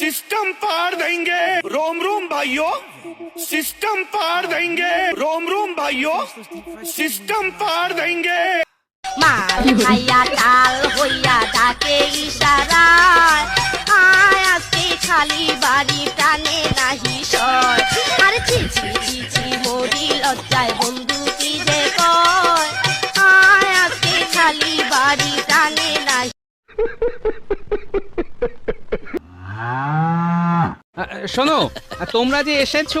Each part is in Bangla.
सिस्टम पार देंगे रोम रोम भाइयों सिस्टम पार देंगे रोम रोम भाइयों सिस्टम पार देंगे মাল খাইয়া তাল হইয়া ডাকে ইশারায় আয় আজকে খালি বাড়ি টানে নাহি সয় আরে চিছি চিছি মরি লজ্জায় বন্ধু কি যে কয় আয় আজকে খালি বাড়ি টানে নাহি আহ, শোনো তোমরা যে এসেছ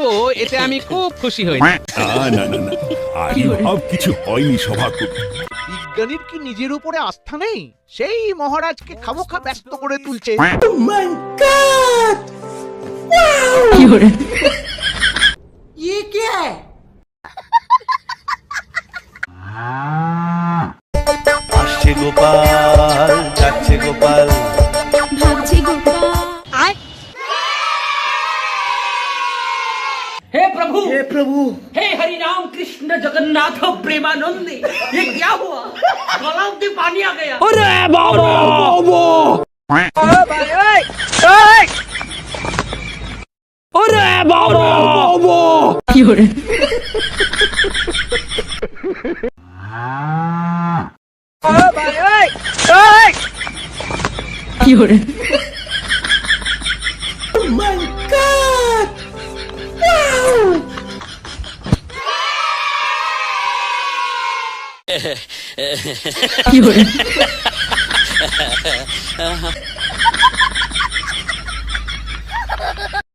এতে আমি খুব খুশি হয়েছি। না না না না আবির্ভাব কিছু হয়নি সভাকবি বিজ্ঞানীর কি নিজের উপরে আস্থা নেই? সেই মহারাজকে খামোখা ব্যস্ত করে তুলছে। যাচ্ছে গোপাল যাচ্ছে গোপাল। ভাবছি গোপাল। हे प्रभु हे प्रभु हे हरि राम कृष्ण जगन्नाथ प्रेमानंद ये क्या हुआ गलाव के पानी आ गया अरे बाबा बाबा अरे बाबा बाबा Fiore. Oh my god! Wow! Fiore. uh-huh.